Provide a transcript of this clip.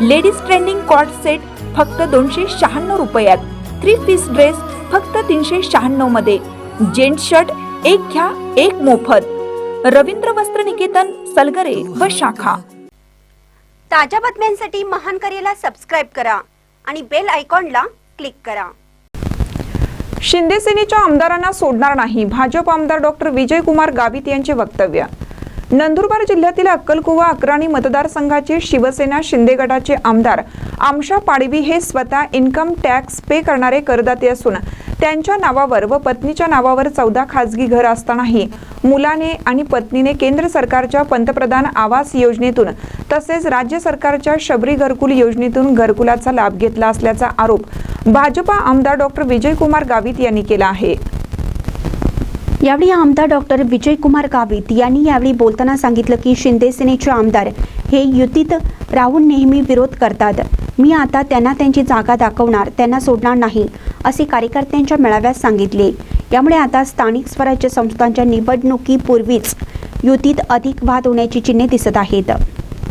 Ladies trending cot set फक्त दोनशे शहाण्णव रुपयात. थ्री पीस ड्रेस फक्त तीनशे शहाण्णवमध्ये. जेंट शर्ट एक घ्या एक मोफत. रवींद्र वस्त्र निकेतन सलगरे व शाखा. ताज्या बातम्यांसाठी महान करेला सबस्क्राईब करा आणि बेल आयकॉनला क्लिक करा. शिंदे सेनेच्या आमदारांना सोडणार नाही. भाजप आमदार डॉक्टर विजयकुमार गावित यांचे वक्तव्य. नंदुरबार जिल्ह्यातील अक्कलकुवा अक्राणी मतदारसंघाचे शिवसेना शिंदे गटाचे आमदार आमशा पाडवी हे स्वतः इन्कम टॅक्स पे करणारे करदाते असून त्यांच्या नावावर व पत्नीच्या नावावर चौदा खासगी घर असतानाही मुलाने आणि पत्नीने केंद्र सरकारच्या पंतप्रधान आवास योजनेतून तसेच राज्य सरकारच्या शबरी घरकुल योजनेतून घरकुलाचा लाभ घेतला असल्याचा आरोप भाजपा आमदार डॉक्टर विजयकुमार गावित यांनी केला आहे. यावेळी आमदार डॉक्टर विजयकुमार गावित यांनी यावेळी बोलताना सांगितलं की शिंदे सेनेचे आमदार हे युतीत राहून नेहमी विरोध करतात. मी आता त्यांना त्यांची जागा दाखवणार त्यांना सोडणार नाही असे कार्यकर्त्यांच्या मेळाव्यात सांगितले. यामुळे आता स्थानिक स्वराज्य संस्थांच्या निवडणुकीपूर्वीच युतीत अधिक वाद होण्याची चिन्हे दिसत आहेत.